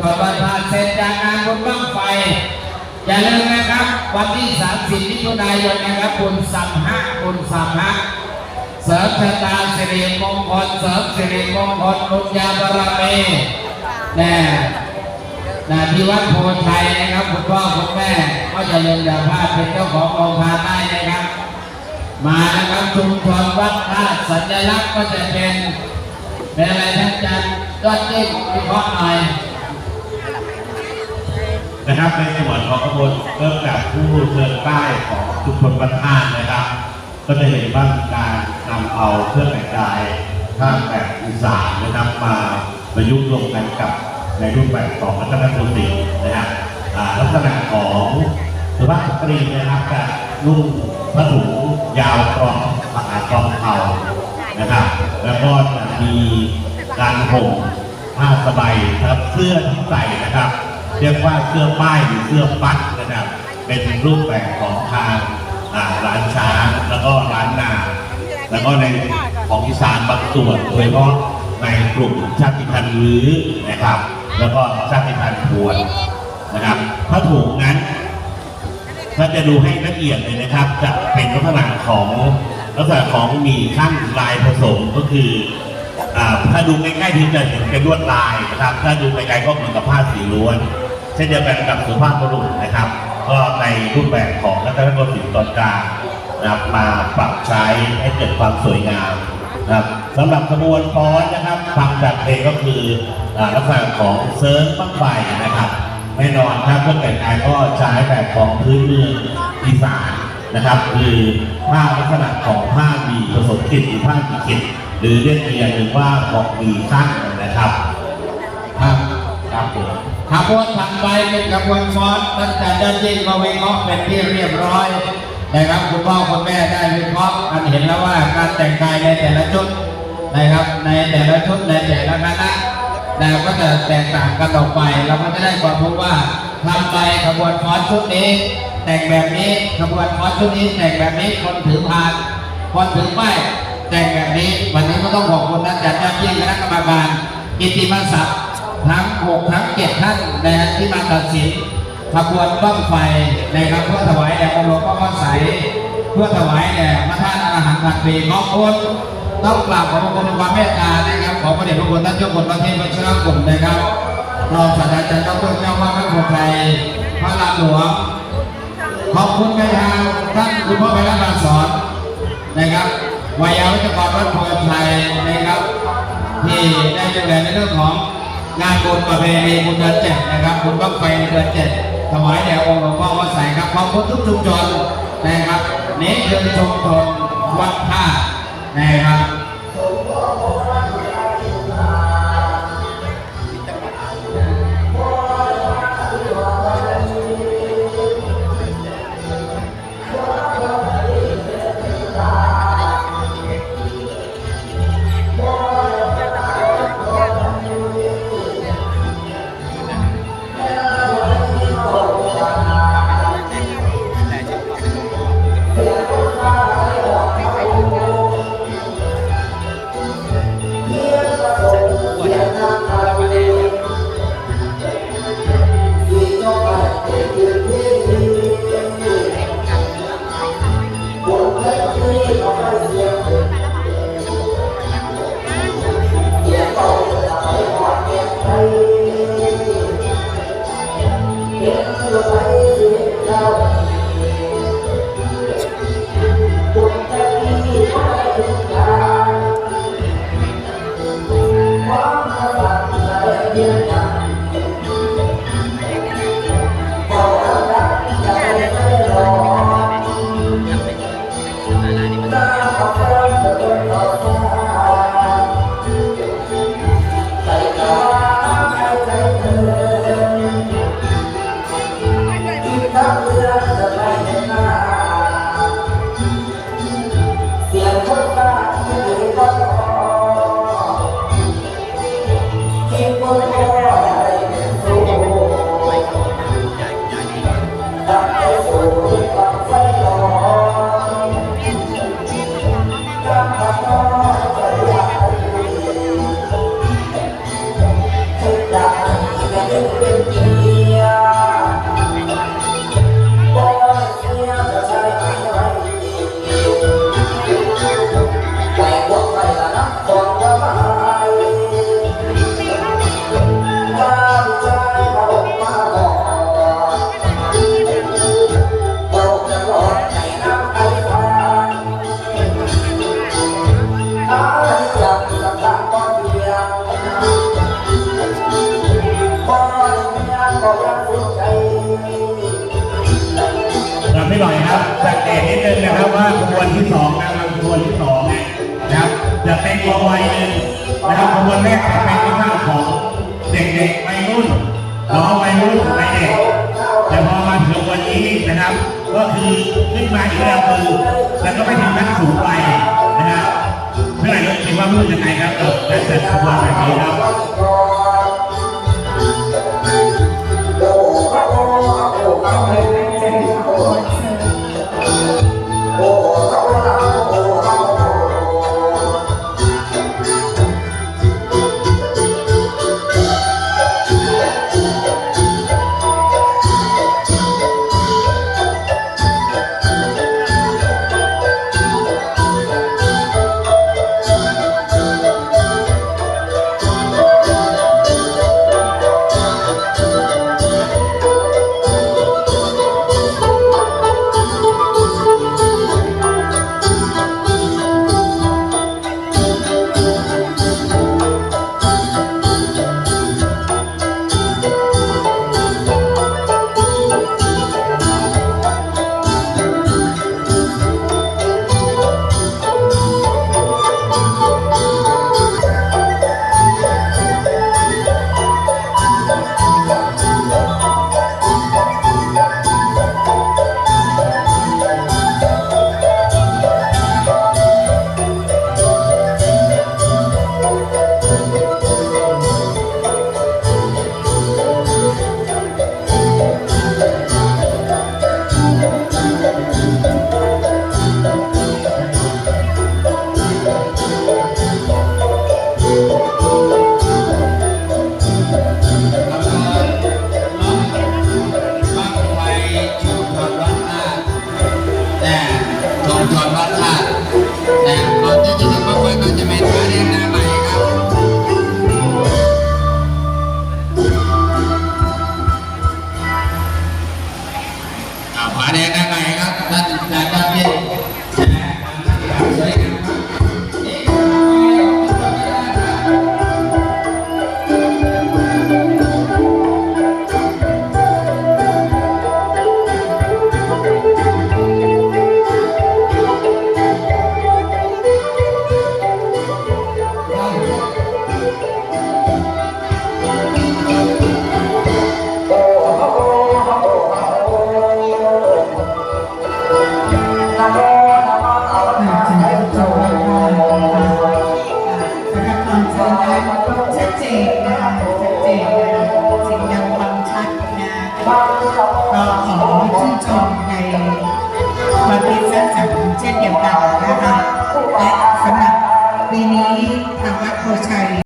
ชนวันพาเสร็จจากงานบุญบ้างไฟ อย่าลืมนะครับ วันที่ 30มิถุนายนนะครับบุญสัมหะบุญสัมหะเสริมชะตาสิริมงคลเสริมสิริมงคลลุญญาบารมีแน่นะที่วัดโพชัยนะครับคุณพ่อคุณแม่ก็จะเลืมอย่าพลาดเป็นเจ้าของโรงทานได้นะครับ มานะครับชุมชนวัดท่าสัญลักษณ์ก็จะเป็นเป็นอะไรท่านอาจารย์ยอดเจ้งวิเคราะห์หน่อย นะครับในส่วนของขบวนเริ่มจากผู้เชิญป้ายของชุมชนบ้านท่านนะครับ ก็จะเห็นว่ามีการนำเอาเครื่องแต่งกายท่าแบบอีสานนะครับมาประยุกต์รวมกันกับในรูปแบบของรัตนโกสินทร์นะครับลักษณะของสุภาพสตรีนะครับจะนุ่งผ้าถุงยาวกรองมหากรองเข่านะครับ แล้วก็จะมีการห่มผ้าสบายครับเสื้อที่ใส่นะครับ เรียกว่าเสื้อป้ายหรือเสื้อปัดนะครับ เป็นรูปแบบของทางร้านช้างแล้วก็ร้านนา แล้วก็ในของอีสานบางส่วนโดยเฉพาะในกลุ่มชาติพันธุ์ลื้อนะครับ แล้วก็ชาติพันธุ์พวนนะครับผ้าถุงนั้นถ้าจะดูให้ละเอียดเลยนะครับ จะเป็นลักษณะของลักษณะของมีขั้นลายผสมก็คือถ้าดูใกล้ๆที่จะเห็นเป็นลวดลายนะครับ ถ้าดูไกลๆก็เหมือนกับผ้าสีล้วน ช่นเดียวกันกับสุภาพบุรุษนะครับ ก็ในรูปแบบของรัตนโกสินทร์ตอนกลางนะครับมาปรับใช้ให้เกิดความสวยงามนะครับสำหรับขบวนฟ้อนนะครับฟังจากเพลงก็คือลักษณะของเซิร์ฟบ้งไฟนะครับแน่นอนครับเครื่อแต่งกายก็ใช้แบบของพื้นเมืองอีสานนะครับ คือผ้าลักษณะของผ้ามีผสมขิดหรือผ้ามีขิดหรือเรียกอีกอย่างหนึ่งว่าของมีสั้นนะครับ ครับผมขบวนถัดไปเป็นขบวนฟ้อนตั้งแต่ด้านยิ่งก็วิเคราะห์เป็นที่เรียบร้อยนะครับคุณพ่อคุณแม่ได้วิเคราะห์กันเห็นแล้วว่าการแต่งกายในแต่ละชุดนะครับ ในแต่ละชุดในแต่ละคณะแล้วก็จะแตกต่างกันออกไปเราก็จะได้ความรู้ว่าทำไปขบวนฟ้อนชุดนี้ แต่งแบบนี้ขบวนฟ้อนชุดนี้ แต่งแบบนี้คนถือพานคนถือป้ายแต่งแบบนี้วันนี้ก็ต้องขอบคุณท่านอาจารย์ยอดยิ่งคณะกรรมการกิตติมศักดิ์ ทั้งหกทั้งเจ็ดท่านนะฮะที่มาตัดสินขบวนบ้างไฟนะครับเพื่อถวายแด่องค์หลวงพ่อพระใสยเพื่อถวายแด่พระธาตุอาหารผัดปีขอบคุณต้องกราบขอบพระคุณความเมตตานะครับขอพระเดชพระคุณท่านเจ้าคุณพระเทพวัชรกลุ่มนะครับรองศาสตราจารย์ดรเจ้าว่าพระโพธิ์ไทยพระรามหลวงขอบคุณไปทางท่านคุณพ่อไปรับการสอนนะครับวายาวิจกรวัดโพธิ์ชัยนะครับที่ได้ดูแลในเรื่องของ งานบุญประเพณีบุญเดือนเจ็ดนะครับบุญบังไฟเดือนเจ็ดถวายแด่องค์หลวงพ่อวัดใสครับขอบคุณทุกชุมชนนะครับ นี่คือชุมชนวัดท่านะครับ على آل หน่อยครับสังเกตนิดนึงนะครับว่าขบวนที่สองนางรำขบวนที่สองเนี่ยนะครับจะเป็นอีกวัยหนึ่งนะครับขบวนแรกจะเป็นที่าของเด็กๆวัยรุ่นน้องวัยรุ่นวัยเด็กแต่พอมาถึงวันนี้นะครับ ก็คือขึ้นมาอีกระดับหนึ่งแล้วก็ไปถึงนักสูงวัยนะครับเพื่อนเราคิดว่าพูดยังไงครับกับการจัดขบวนแบบนี้ครับ ม ชัดชัดเจนนะคะชัดเจนนะคะสิ่งดังความชัดนก็ขอชื่นชมในความคิดสร้างสรรค์เช่นเดียวกันนะคะและสำหรับปีนี้ทางวัดโพชัย